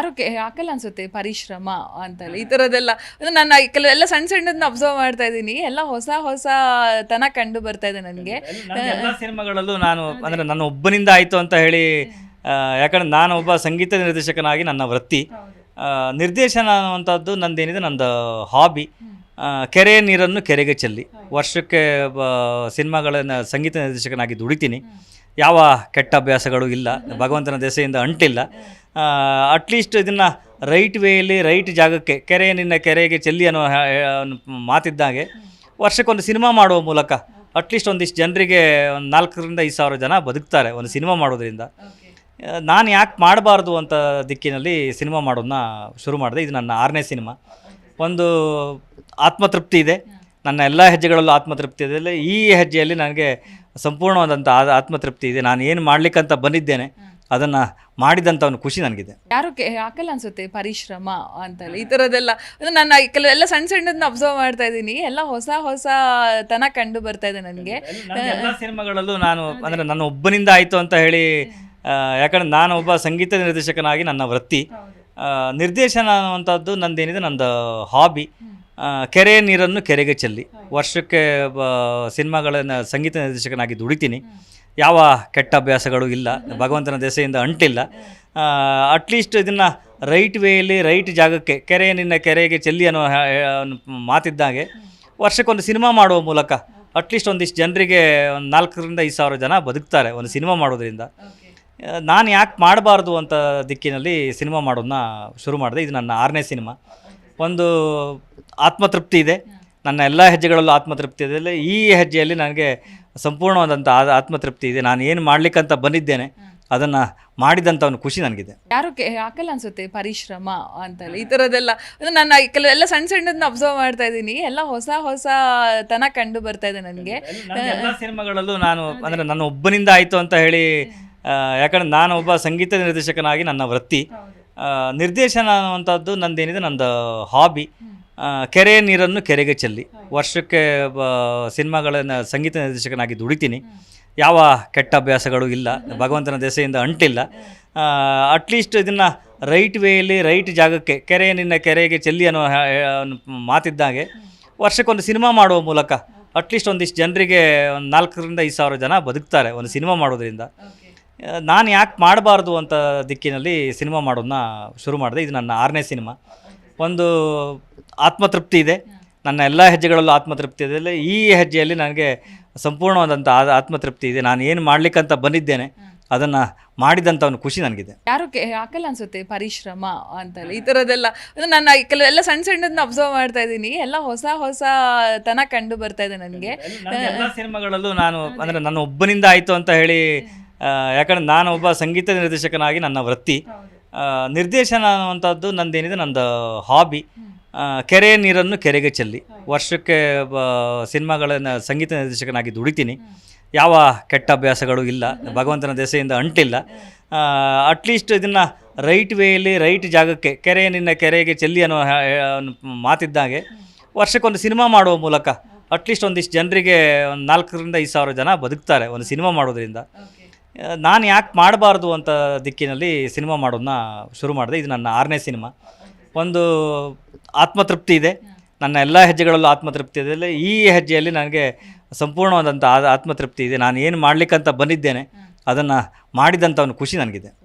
ಯಾರು ಹಾಕಲ್ಲ ಅನ್ಸುತ್ತೆ ಪರಿಶ್ರಮ ಅಂತಲ್ಲ, ಈ ಥರದ್ದೆಲ್ಲ ನಾನು ಕೆಲವೆಲ್ಲ ಸಣ್ಣ ಸಣ್ಣದನ್ನ ಅಬ್ಸರ್ವ್ ಮಾಡ್ತಾ ಇದ್ದೀನಿ. ಎಲ್ಲ ಹೊಸ ಹೊಸ ತನ ಕಂಡು ಬರ್ತಾ ಇದೆ ನನಗೆ. ಸಿನಿಮಾಗಳಲ್ಲೂ ನಾನು ಅಂದರೆ ನನ್ನ ಒಬ್ಬನಿಂದ ಆಯಿತು ಅಂತ ಹೇಳಿ ಯಾಕಂದ್ರೆ ನಾನು ಒಬ್ಬ ಸಂಗೀತ ನಿರ್ದೇಶಕನಾಗಿ ನನ್ನ ವೃತ್ತಿ. ನಿರ್ದೇಶನ ಅನ್ನುವಂಥದ್ದು ನಂದೇನಿದೆ, ನಂದು ಹಾಬಿ ಕೆರೆಯ ನೀರನ್ನು ಕೆರೆಗೆ ಚೆಲ್ಲಿ. ವರ್ಷಕ್ಕೆ ಸಿನಿಮಾಗಳನ್ನು ಸಂಗೀತ ನಿರ್ದೇಶಕನಾಗಿ ದುಡಿತೀನಿ. ಯಾವ ಕೆಟ್ಟ ಅಭ್ಯಾಸಗಳು ಇಲ್ಲ. ಭಗವಂತನ ದೆಸೆಯಿಂದ ಅಂಟಿಲ್ಲ. ಅಟ್ಲೀಸ್ಟ್ ಇದನ್ನು ರೈಟ್ ವೇಯಲ್ಲಿ ರೈಟ್ ಜಾಗಕ್ಕೆ, ಕೆರೆ ನಿನ್ನ ಕೆರೆಗೆ ಚೆಲ್ಲಿ ಅನ್ನೋ ಮಾತಿದ್ದಾಗೆ. ವರ್ಷಕ್ಕೊಂದು ಸಿನಿಮಾ ಮಾಡುವ ಮೂಲಕ ಅಟ್ಲೀಸ್ಟ್ ಒಂದಿಷ್ಟು ಜನರಿಗೆ ಒಂದು ನಾಲ್ಕರಿಂದ ಐದು ಸಾವಿರ ಜನ ಬದುಕ್ತಾರೆ ಒಂದು ಸಿನಿಮಾ ಮಾಡೋದ್ರಿಂದ. ನಾನು ಯಾಕೆ ಮಾಡಬಾರ್ದು ಅಂತ ದಿಕ್ಕಿನಲ್ಲಿ ಸಿನಿಮಾ ಮಾಡೋದನ್ನ ಶುರು ಮಾಡಿದೆ. ಇದು ನನ್ನ ಆರನೇ ಸಿನಿಮಾ ಒಂದು ಆತ್ಮತೃಪ್ತಿ ಇದೆ. ನನ್ನ ಎಲ್ಲ ಹೆಜ್ಜೆಗಳಲ್ಲೂ ಆತ್ಮತೃಪ್ತಿ ಇದೆ. ಈ ಹೆಜ್ಜೆಯಲ್ಲಿ ನನಗೆ ಸಂಪೂರ್ಣವಾದಂಥ ಆತ್ಮತೃಪ್ತಿ ಇದೆ. ನಾನು ಏನು ಮಾಡಲಿಕ್ಕಂತ ಬಂದಿದ್ದೇನೆ. ಅದನ್ನು ಮಾಡಿದಂಥ ಒಂದು ಖುಷಿ ನನಗಿದೆ. ಯಾರು ಹಾಕಲ್ಲ ಅನ್ಸುತ್ತೆ ಪರಿಶ್ರಮ ಅಂತಲ್ಲ ಈ ಥರದ್ದೆಲ್ಲ ನಾನು ಕೆಲವೆಲ್ಲ ಸಣ್ಣ ಸಣ್ಣದನ್ನ ಅಬ್ಸರ್ವ್ ಮಾಡ್ತಾ ಇದ್ದೀನಿ. ಎಲ್ಲ ಹೊಸ ಹೊಸ ತನ ಕಂಡು ಬರ್ತಾ ಇದೆ ನನಗೆ. ಎಲ್ಲ ಸಿನಿಮಾಗಳಲ್ಲೂ ನಾನು ಅಂದರೆ ನನ್ನ ಒಬ್ಬನಿಂದ ಆಯಿತು ಅಂತ ಹೇಳಿ ಯಾಕಂದ್ರೆ ನಾನು ಒಬ್ಬ ಸಂಗೀತ ನಿರ್ದೇಶಕನಾಗಿ ನನ್ನ ವೃತ್ತಿ. ನಿರ್ದೇಶನ ಅನ್ನುವಂಥದ್ದು ನಂದೇನಿದೆ ನಂದು ಹಾಬಿ ಕೆರೆಯ ನೀರನ್ನು ಕೆರೆಗೆ ಚೆಲ್ಲಿ. ವರ್ಷಕ್ಕೆ ಸಿನಿಮಾಗಳನ್ನು ಸಂಗೀತ ನಿರ್ದೇಶಕನಾಗಿ ದುಡಿತೀನಿ. ಯಾವ ಕೆಟ್ಟ ಅಭ್ಯಾಸಗಳು ಇಲ್ಲ ಭಗವಂತನ ದೆಸೆಯಿಂದ ಅಂಟಿಲ್ಲ. ಅಟ್ಲೀಸ್ಟ್ ಇದನ್ನು ರೈಟ್ ವೇಯಲ್ಲಿ ರೈಟ್ ಜಾಗಕ್ಕೆ ಕೆರೆ ನಿನ್ನ ಕೆರೆಗೆ ಚೆಲ್ಲಿ ಅನ್ನೋ ಮಾತಿದ್ದಾಗೆ ವರ್ಷಕ್ಕೊಂದು ಸಿನಿಮಾ ಮಾಡುವ ಮೂಲಕ ಅಟ್ಲೀಸ್ಟ್ ಒಂದಿಷ್ಟು ಜನರಿಗೆ ಒಂದು ನಾಲ್ಕರಿಂದ ಐದು ಸಾವಿರ ಜನ ಬದುಕ್ತಾರೆ ಒಂದು ಸಿನಿಮಾ ಮಾಡೋದ್ರಿಂದ. ನಾನು ಯಾಕೆ ಮಾಡಬಾರ್ದು ಅಂತ ದಿಕ್ಕಿನಲ್ಲಿ ಸಿನಿಮಾ ಮಾಡೋದನ್ನ ಶುರು ಮಾಡಿದೆ. ಇದು ನನ್ನ ಆರನೇ ಸಿನಿಮಾ ಒಂದು ಆತ್ಮತೃಪ್ತಿ ಇದೆ. ನನ್ನ ಎಲ್ಲ ಹೆಜ್ಜೆಗಳಲ್ಲೂ ಆತ್ಮತೃಪ್ತಿ ಇದೆ. ಈ ಹೆಜ್ಜೆಯಲ್ಲಿ ನನಗೆ ಸಂಪೂರ್ಣವಾದಂಥ ಆತ್ಮತೃಪ್ತಿ ಇದೆ. ನಾನು ಏನು ಮಾಡ್ಲಿಕ್ಕಂತ ಬಂದಿದ್ದೇನೆ ಅದನ್ನು ಮಾಡಿದಂಥ ಒಂದು ಖುಷಿ ನನಗಿದೆ. ಯಾರು ಹಾಕಲ್ಲ ಅನ್ಸುತ್ತೆ ಪರಿಶ್ರಮ ಅಂತಲ್ಲ ಈ ಥರದ್ದೆಲ್ಲ ನಾನು ನನ್ನ ಕೆಲವೆಲ್ಲ ಸಣ್ಣ ಸಣ್ಣದನ್ನ ಅಬ್ಸರ್ವ್ ಮಾಡ್ತಾ ಇದ್ದೀನಿ. ಎಲ್ಲ ಹೊಸ ಹೊಸ ತನ ಕಂಡು ಬರ್ತಾ ಇದೆ ನನಗೆ. ಎಲ್ಲ ಸಿನಿಮಾಗಳಲ್ಲೂ ನಾನು ಅಂದರೆ ನನ್ನ ಒಬ್ಬನಿಂದ ಆಯಿತು ಅಂತ ಹೇಳಿ ಯಾಕಂದ್ರೆ ನಾನು ಒಬ್ಬ ಸಂಗೀತ ನಿರ್ದೇಶಕನಾಗಿ ನನ್ನ ವೃತ್ತಿ. ನಿರ್ದೇಶನ ಅನ್ನುವಂಥದ್ದು ನಂದೇನಿದೆ ನಂದು ಹಾಬಿ ಕೆರೆಯ ನೀರನ್ನು ಕೆರೆಗೆ ಚೆಲ್ಲಿ. ವರ್ಷಕ್ಕೆ, ಬ, ಸಿನಿಮಾಗಳನ್ನು ಸಂಗೀತ ನಿರ್ದೇಶಕನಾಗಿ ದುಡಿತೀನಿ. ಯಾವ ಕೆಟ್ಟ ಅಭ್ಯಾಸಗಳು ಇಲ್ಲ. ಭಗವಂತನ ದೆಸೆಯಿಂದ ಅಂಟಿಲ್ಲ. ಅಟ್ಲೀಸ್ಟ್ ಇದನ್ನು ರೈಟ್ ವೇಯಲ್ಲಿ ರೈಟ್ ಜಾಗಕ್ಕೆ, ಕೆರೆ ನಿನ್ನ ಕೆರೆಗೆ ಚೆಲ್ಲಿ ಅನ್ನೋ ಮಾತಿದ್ದಾಗೆ ವರ್ಷಕ್ಕೊಂದು ಸಿನಿಮಾ ಮಾಡುವ ಮೂಲಕ ಅಟ್ಲೀಸ್ಟ್ ಒಂದಿಷ್ಟು ಜನರಿಗೆ ಒಂದು ನಾಲ್ಕರಿಂದ ಐದು ಸಾವಿರ ಜನ ಬದುಕ್ತಾರೆ ಒಂದು ಸಿನಿಮಾ ಮಾಡೋದ್ರಿಂದ. ನಾನು ಯಾಕೆ ಮಾಡಬಾರ್ದು ಅಂತ ದಿಕ್ಕಿನಲ್ಲಿ ಸಿನಿಮಾ ಮಾಡೋದನ್ನ ಶುರು ಮಾಡಿದೆ. ಇದು ನನ್ನ ಆರನೇ ಸಿನಿಮಾ. ಒಂದು ಆತ್ಮತೃಪ್ತಿ ಇದೆ. ನನ್ನ ಎಲ್ಲ ಹೆಜ್ಜೆಗಳಲ್ಲೂ ಆತ್ಮತೃಪ್ತಿ ಇದೆ. ಈ ಹೆಜ್ಜೆಯಲ್ಲಿ ನನಗೆ ಸಂಪೂರ್ಣವಾದಂಥ ಆತ್ಮತೃಪ್ತಿ ಇದೆ. ನಾನು ಏನು ಮಾಡ್ಲಿಕ್ಕಂತ ಬಂದಿದ್ದೇನೆ ಅದನ್ನು ಮಾಡಿದಂಥ ಒಂದು ಖುಷಿ ನನಗಿದೆ. ಯಾರು ಹಾಕಲ್ಲ ಅನ್ಸುತ್ತೆ ಪರಿಶ್ರಮ ಅಂತಲ್ಲ? ಈ ಥರದ್ದೆಲ್ಲ ನಾನು ಕೆಲವೆಲ್ಲ ಸಣ್ಣ ಸಣ್ಣದನ್ನ ಅಬ್ಸರ್ವ್ ಮಾಡ್ತಾ ಇದ್ದೀನಿ. ಎಲ್ಲ ಹೊಸ ಹೊಸ ತನ ಕಂಡು ಬರ್ತಾ ಇದೆ ನನಗೆ. ಎಲ್ಲ ಸಿನಿಮಾಗಳಲ್ಲೂ ನಾನು ಅಂದರೆ ನನ್ನ ಒಬ್ಬನಿಂದ ಆಯಿತು ಅಂತ ಹೇಳಿ ಯಾಕಂದ್ರೆ ನಾನು ಒಬ್ಬ ಸಂಗೀತ ನಿರ್ದೇಶಕನಾಗಿ ನನ್ನ ವೃತ್ತಿ. ನಿರ್ದೇಶನ ಅನ್ನುವಂಥದ್ದು ನಂದೇನಿದೆ, ನಂದು ಹಾಬಿ ಕೆರೆ ನೀರನ್ನು ಕೆರೆಗೆ ಚೆಲ್ಲಿ. ವರ್ಷಕ್ಕೆ ಸಿನಿಮಾಗಳನ್ನು ಸಂಗೀತ ನಿರ್ದೇಶಕನಾಗಿ ದುಡಿತೀನಿ. ಯಾವ ಕೆಟ್ಟ ಅಭ್ಯಾಸಗಳು ಇಲ್ಲ. ಭಗವಂತನ ದೆಸೆಯಿಂದ ಅಂಟಿಲ್ಲ. ಅಟ್ಲೀಸ್ಟ್ ಇದನ್ನು ರೈಟ್ ವೇಯಲ್ಲಿ ರೈಟ್ ಜಾಗಕ್ಕೆ, ಕೆರೆ ನಿನ್ನ ಕೆರೆಗೆ ಚೆಲ್ಲಿ ಅನ್ನೋ ಮಾತಿದ್ದಾಗೆ ವರ್ಷಕ್ಕೊಂದು ಸಿನಿಮಾ ಮಾಡುವ ಮೂಲಕ ಅಟ್ಲೀಸ್ಟ್ ಒಂದಿಷ್ಟು ಜನರಿಗೆ ಒಂದು ನಾಲ್ಕರಿಂದ ಐದು ಸಾವಿರ ಜನ ಬದುಕ್ತಾರೆ ಒಂದು ಸಿನಿಮಾ ಮಾಡೋದ್ರಿಂದ. ನಾನು ಯಾಕೆ ಮಾಡಬಾರ್ದು ಅಂತ ದಿಕ್ಕಿನಲ್ಲಿ ಸಿನಿಮಾ ಮಾಡೋದನ್ನ ಶುರು ಮಾಡಿದೆ. ಇದು ನನ್ನ ಆರನೇ ಸಿನಿಮಾ. ಒಂದು ಆತ್ಮತೃಪ್ತಿ ಇದೆ. ನನ್ನ ಎಲ್ಲ ಹೆಜ್ಜೆಗಳಲ್ಲೂ ಆತ್ಮತೃಪ್ತಿ ಇದೆ. ಈ ಹೆಜ್ಜೆಯಲ್ಲಿ ನನಗೆ ಸಂಪೂರ್ಣವಾದಂಥ ಆತ್ಮತೃಪ್ತಿ ಇದೆ. ನಾನು ಏನು ಮಾಡಲಿಕ್ಕಂತ ಬಂದಿದ್ದೇನೆ, ಅದನ್ನು ಮಾಡಿದಂಥ ಒಂದು ಖುಷಿ ನನಗಿದೆ.